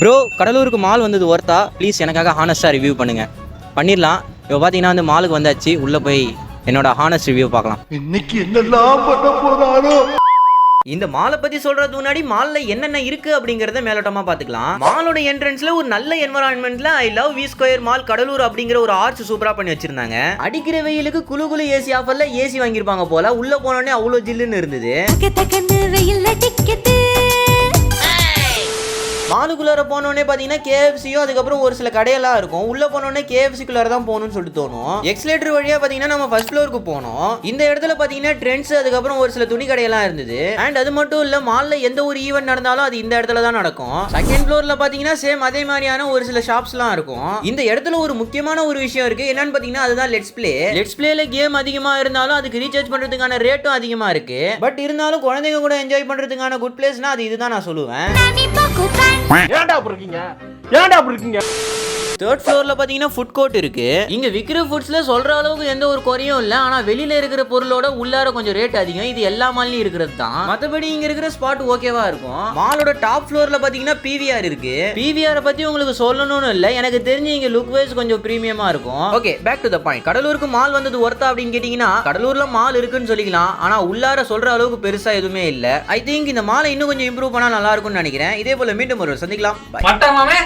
Bro கடலூருக்கு mall வந்தது ஒர்த்தா? Please எனக்காக ஹானஸ்ட்டாக ரிவ்யூ பண்ணுங்க. பண்ணிடலாம் இப்போ பார்த்தீங்கன்னா வந்து மாலுக்கு வந்தாச்சு. உள்ளே போய் என்னோட ஹானஸ்ட் ரிவ்யூ பார்க்கலாம். இன்னைக்கு என்னெல்லாம் பண்ண போறானோ? இந்த மாலை பத்தி சொல்றதுக்கு முன்னாடி மால்ல என்னென்ன இருக்கு அப்படிங்கறத மேலோட்டமா பாத்துக்கலாம் மாலோட என்ட்ரன்ஸ்ல ஒரு நல்ல என்வரான்மெண்ட்ல I love V square mall Cuddalore அப்படிங்கிற ஒரு ஆர்ச் சூப்பரா பண்ணி வச்சிருந்தாங்க. அடிக்கிற வெயிலுக்கு குளு குளு ஏசி ஆஃபர்ல ஏசி வாங்கியிருப்பாங்க போல. உள்ள போனோடனே அவ்வளோ ஜில்லுன்னு இருந்தது. மாலுக்குள்ளார போனோடனே பார்த்தீங்கன்னா கேஎஃப்சியும் அதுக்கப்புறம் ஒரு சில கடையெல்லாம் இருக்கும். உள்ளே போனோடனே கேஎஃப்சிக்குள்ளார தான் போகணும்னு சொல்லிட்டு தோணும். எக்ஸ்லேட்டர் வழியாக பார்த்தீங்கன்னா நம்ம ஃபர்ஸ்ட் ஃப்ளோருக்கு போனோம். இந்த இடத்துல பார்த்தீங்கன்னா ட்ரெண்ட்ஸ் அதுக்கப்புறம் ஒரு சில துணி கடையெல்லாம் இருந்தது. அண்ட் அது மட்டும் இல்லை மாலில் எந்த ஒரு ஈவெண்ட் நடந்தாலும் அது இந்த இடத்துல தான் நடக்கும். செகண்ட் ஃப்ளோரில் பார்த்தீங்கன்னா சேம் அதே மாதிரியான ஒரு சில ஷாப்ஸ்லாம் இருக்கும். இந்த இடத்துல ஒரு முக்கியமான ஒரு விஷயம் இருக்கு. என்னன்னு பார்த்தீங்கன்னா அதுதான் லெட்ஸ் பிளே லெட்ஸ் பிளேல கேம் அதிகமாக இருந்தாலும் அதுக்கு ரீசார்ஜ் பண்ணுறதுக்கான ரேட்டும் அதிகமாக இருக்கு. பட் இருந்தாலும் குழந்தைங்க கூட என்ஜாய் பண்ணுறதுக்கான குட் பிளேஸ்னா அது இதுதான் நான் சொல்லுவேன். ஏன்டா அப்படி இருக்கீங்க? ஏன்டா அப்படி இருக்கீங்க? தேர்ட் ஃப்ளோர்ல பாத்தீங்கன்னா ஃபுட் கோர்ட் இருக்கு. இங்க விக்கிற ஃபுட்ஸ்ல சொல்ற அளவுக்கு எந்த ஒரு குறையும் இல்ல. ஆனா வெளியில இருக்கிற பொருளோட உள்ளார கொஞ்சம் ரேட் அதிகம். இது எல்லா மால்லையும் இருக்கிறது தான் மத்தபடி இங்க இருக்கிற ஸ்பாட் ஓகேவா இருக்கும். மாலோட டாப் ஃப்ளோர்ல பாத்தீங்கன்னா பிவிஆர் இருக்கு. பிவிஆர் பத்தி உங்களுக்கு சொல்லணும்னு இல்ல. எனக்கு தெரிஞ்சு இங்க லுக் வைஸ் கொஞ்சம் ப்ரீமியமாக இருக்கும். Okay back to the point கடலூருக்கு mall வந்தது ஒர்த்தா அப்படின்னு கேட்டிங்கன்னா கடலூர்ல மால் இருக்குன்னு சொல்லிக்கலாம். ஆனா உள்ளார சொல்ற அளவுக்கு பெருசா எதுவுமே இல்லை. ஐ திங்க் இந்த மாலை இன்னும் கொஞ்சம் இம்ப்ரூவ் பண்ணா நல்லா இருக்கும்னு நினைக்கிறேன். இதே போல மீண்டும் ஒரு சந்திக்கலாம் Bye. பட்டமாமே